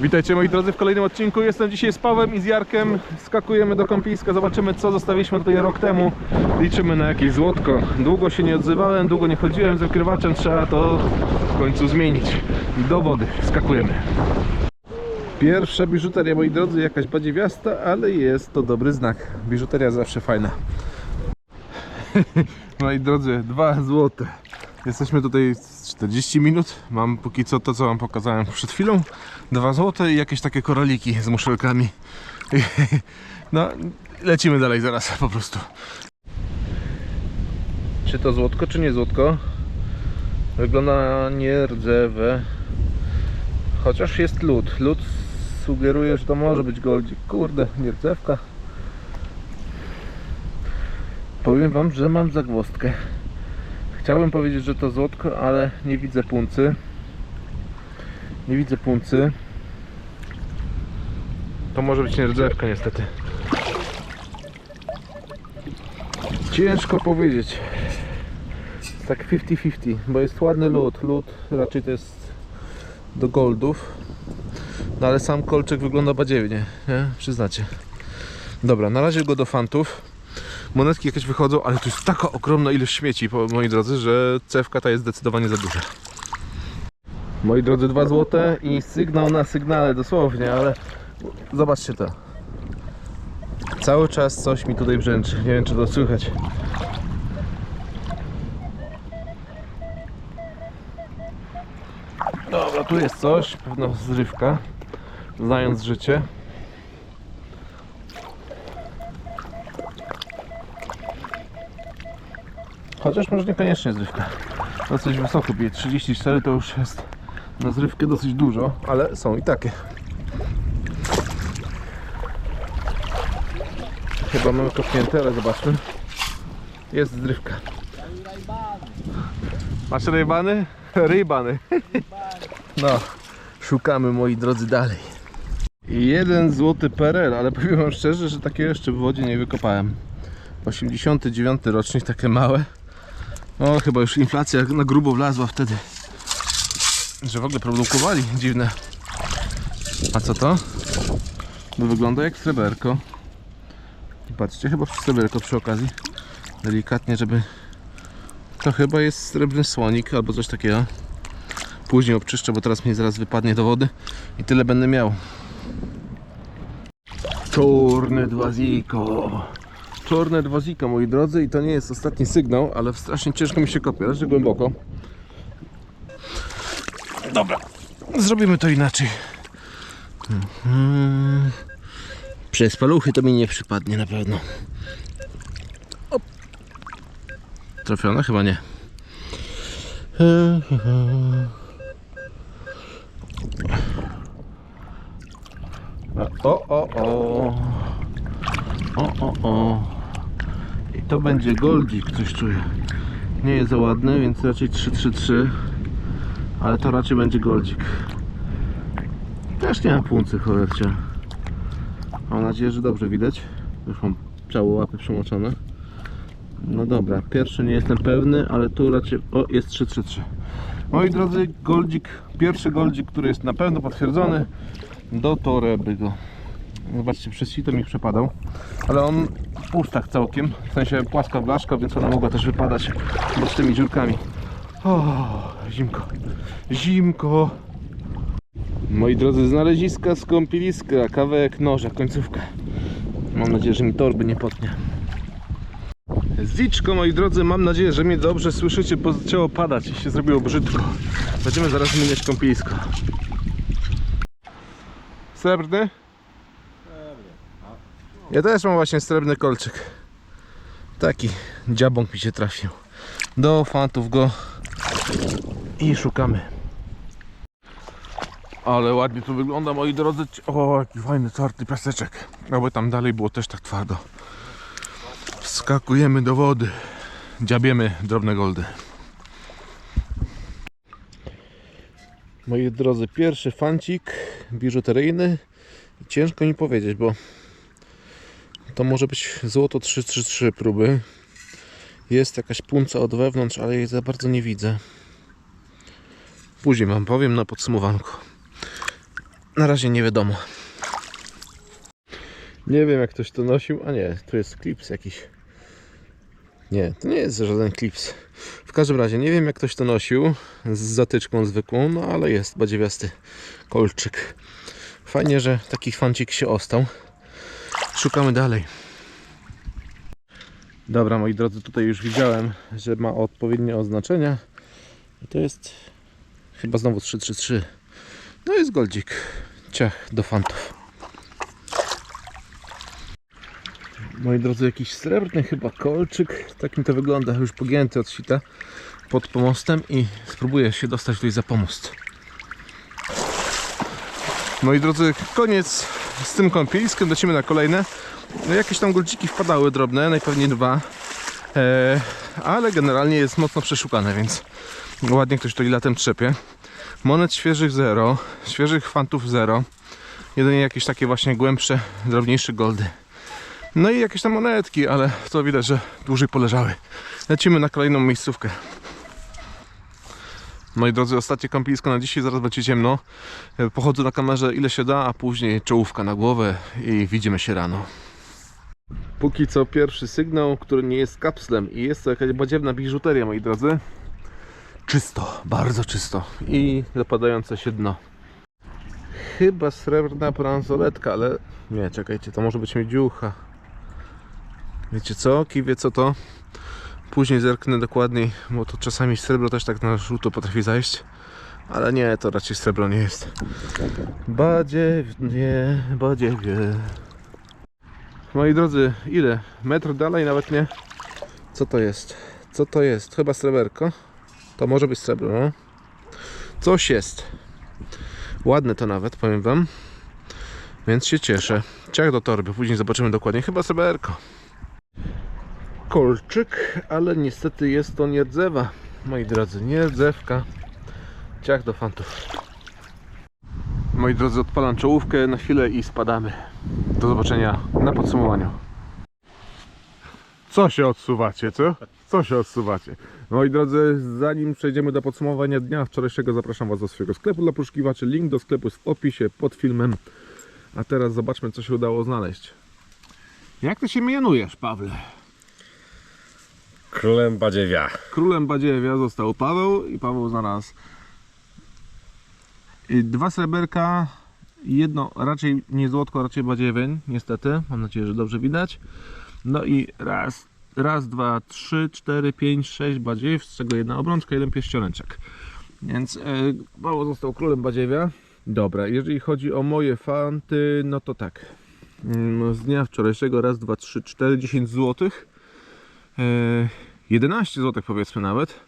Witajcie moi drodzy w kolejnym odcinku. Jestem dzisiaj z Pawłem i z Jarkiem. Skakujemy do kąpieliska, zobaczymy co zostawiliśmy tutaj rok temu. Liczymy na jakieś złotko. Długo się nie odzywałem, długo nie chodziłem z wykrywaczem, trzeba to w końcu zmienić. Do wody, skakujemy. Pierwsza biżuteria moi drodzy, jakaś badziewiasta, ale jest to dobry znak. Biżuteria zawsze fajna. Moi drodzy, 2 złote. Jesteśmy tutaj z 40 minut. Mam póki co to, co wam pokazałem przed chwilą. 2 złote i jakieś takie koraliki z muszelkami. No, lecimy dalej zaraz po prostu. Czy to złotko, czy nie złotko? Wygląda nierdzewe. Chociaż jest lód. Lód sugeruje, że to może być goldzik. Kurde, nierdzewka. Powiem wam, że mam zagwozdkę. Chciałbym powiedzieć, że to złotko, ale nie widzę puncy. Nie widzę puncy. To może być nierdzewka niestety. Ciężko powiedzieć. Tak 50-50, bo jest ładny lód. Lód raczej to jest do goldów. No ale sam kolczek wygląda badziewnie, nie? Przyznacie. Dobra, na razie go do fantów. Monetki jakieś wychodzą, ale tu jest taka ogromna ilość śmieci, moi drodzy, że cewka ta jest zdecydowanie za duża. Moi drodzy, dwa złote i sygnał na sygnale, dosłownie, ale zobaczcie to. Cały czas coś mi tutaj brzęczy. Nie wiem, czy to słychać. Dobra, tu jest coś, pewna zrywka. Znając życie. Chociaż może niekoniecznie zrywka. Dosyć wysoko bije. 34 to już jest na zrywkę dosyć dużo, ale są i takie. Chyba mamy kopnięte, ale zobaczmy. Jest zrywka. Masz rejbany? Rejbany. No, szukamy moi drodzy dalej. Jeden złoty PRL, ale powiem wam szczerze, że takiego jeszcze w wodzie nie wykopałem. 89 rocznik, takie małe. O, chyba już inflacja na grubo wlazła wtedy. Że w ogóle produkowali dziwne. A co to? Bo wygląda jak sreberko. I Patrzcie, chyba sreberko przy okazji. Delikatnie, żeby... To chyba jest srebrny słonik albo coś takiego. Później obczyszczę, bo teraz mi zaraz wypadnie do wody i tyle będę miał. Czarne dwaziko. Czarne dwaziko, moi drodzy, i to nie jest ostatni sygnał, ale strasznie ciężko mi się kopie, leży głęboko. Dobra, zrobimy to inaczej. Mhm. Przez paluchy to mi nie przypadnie na pewno. Op. Trafiona? Chyba nie. O, o, o. O, o, o. I to będzie goldzik, coś czuję. Nie jest za ładny, więc raczej 333. Ale to raczej będzie goldzik. Też nie ma puncy, cholercia. Mam nadzieję, że dobrze widać. Już mam całe łapy przemoczone. No dobra, pierwszy nie jestem pewny, ale tu raczej... O, jest 333. Moi drodzy, goldzik, pierwszy goldzik, który jest na pewno potwierdzony do toreby go. Zobaczcie, przez sito mi przepadał, ale on w pustach całkiem, w sensie płaska blaszka, więc ona mogła też wypadać pod tymi dziurkami. O, zimko, zimko. Moi drodzy, znaleziska z kąpieliska, kawałek noża, końcówka. Mam nadzieję, że mi torby nie potnie. Ziczko, moi drodzy, mam nadzieję, że mnie dobrze słyszycie, bo zaczęło padać i się zrobiło brzydko. Będziemy zaraz zmieniać kąpielisko. Srebrny? Ja też mam właśnie srebrny kolczyk. Taki dziabąk mi się trafił. Do fantów go i szukamy. Ale ładnie to wygląda, moi drodzy. O, jaki fajny, twardy piaseczek. Aby tam dalej było też tak twardo. Skakujemy do wody. Dziabiemy drobne goldy. Moi drodzy, pierwszy fancik biżuteryjny. Ciężko mi powiedzieć, bo to może być złoto 333 próby. Jest jakaś punca od wewnątrz, ale jej za bardzo nie widzę. Później wam powiem na podsumowanku. na razie nie wiadomo. Nie wiem jak ktoś to nosił, a nie, tu jest klips jakiś. Nie, to nie jest żaden klips. W każdym razie nie wiem jak ktoś to nosił z zatyczką zwykłą, no ale jest badziewiasty kolczyk. Fajnie, że taki fancik się ostał. Szukamy dalej. Dobra, moi drodzy, tutaj już widziałem, że ma odpowiednie oznaczenia. I to jest chyba znowu 333. No jest goldzik. Ciach do fantów. Moi drodzy, jakiś srebrny chyba kolczyk. Takim to wygląda, już pogięty od sita pod pomostem i spróbuję się dostać tutaj za pomost. Moi drodzy, koniec z tym kąpieliskiem, lecimy na kolejne. No, jakieś tam goldziki wpadały drobne, najpewniej dwa. E, ale generalnie jest mocno przeszukane, więc ładnie ktoś to i latem trzepie. Monet świeżych zero, świeżych fantów zero. Jedynie jakieś takie właśnie głębsze, drobniejsze goldy. No i jakieś tam monetki, ale to widać, że dłużej poleżały. Lecimy na kolejną miejscówkę. Moi drodzy, ostatnie kąpielisko na dzisiaj, zaraz będzie ciemno. E, Pochodzę na kamerze ile się da, a później czołówka na głowę i widzimy się rano. Póki co pierwszy sygnał, który nie jest kapslem i jest to jakaś badziewna biżuteria, moi drodzy. Czysto, bardzo czysto i zapadające się dno. Chyba srebrna bransoletka, ale nie, czekajcie, to może być miedziucha. Wiecie co? Kij wie co to? Później zerknę dokładniej, bo to czasami srebro też tak na żółto potrafi zajść. Ale nie, to raczej srebro nie jest. Badziewie, badziewie. Moi drodzy, ile? Metr dalej nawet nie. Co to jest? Co to jest? Chyba sreberko. To może być srebro, no. Coś jest. Ładne to nawet, powiem wam. Więc się cieszę. Ciach do torby, później zobaczymy dokładnie. Chyba sreberko. Kolczyk, ale niestety jest to nie rdzewa. Moi drodzy, nie rdzewka. Ciach do fantów. Moi drodzy, odpalam czołówkę na chwilę i spadamy. Do zobaczenia na podsumowaniu. Co się odsuwacie, co? Co się odsuwacie? Moi drodzy, zanim przejdziemy do podsumowania dnia wczorajszego, zapraszam Was do swojego sklepu dla poszukiwaczy. Link do sklepu jest w opisie pod filmem. A teraz zobaczmy, co się udało znaleźć. Jak ty się mianujesz, Pawle? Królem Badziewia. Królem Badziewia został Paweł i Paweł znalazł y, dwa sreberka, jedno raczej nie złotko, raczej badziewień, niestety, mam nadzieję, że dobrze widać. No i raz, raz, dwa, trzy, cztery, pięć, sześć badziew, z czego jedna obrączka, jeden pierścioneczek. Więc e, Paweł został królem Badziewia. Dobra, jeżeli chodzi o moje fanty, no to tak. Mm, Z dnia wczorajszego raz, dwa, trzy, cztery, 10 złotych. E, 11 zł powiedzmy nawet.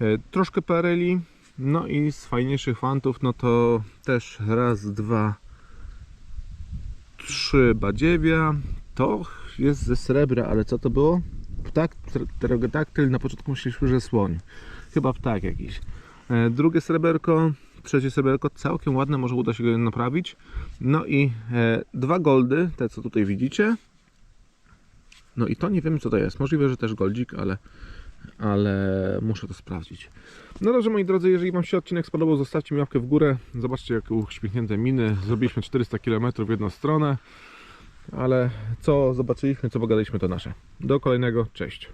E, Troszkę pareli. No i z fajniejszych fantów, no to też raz, dwa, trzy badziewia. To jest ze srebra, ale co to było? Ptak pterodaktyl, na początku myśleliśmy, że słoń. Chyba ptak jakiś. E, Drugie sreberko, trzecie sreberko, całkiem ładne, może uda się go naprawić. No i e, dwa goldy, te co tutaj widzicie. No i to nie wiem co to jest. Możliwe, że też goldzik, ale, ale muszę to sprawdzić. No dobrze moi drodzy, jeżeli Wam się odcinek spodobał, zostawcie mi łapkę w górę. Zobaczcie jak uśmiechnięte miny. Zrobiliśmy 400 km w jedną stronę. Ale co zobaczyliśmy, co pogadaliśmy to nasze. Do kolejnego, cześć.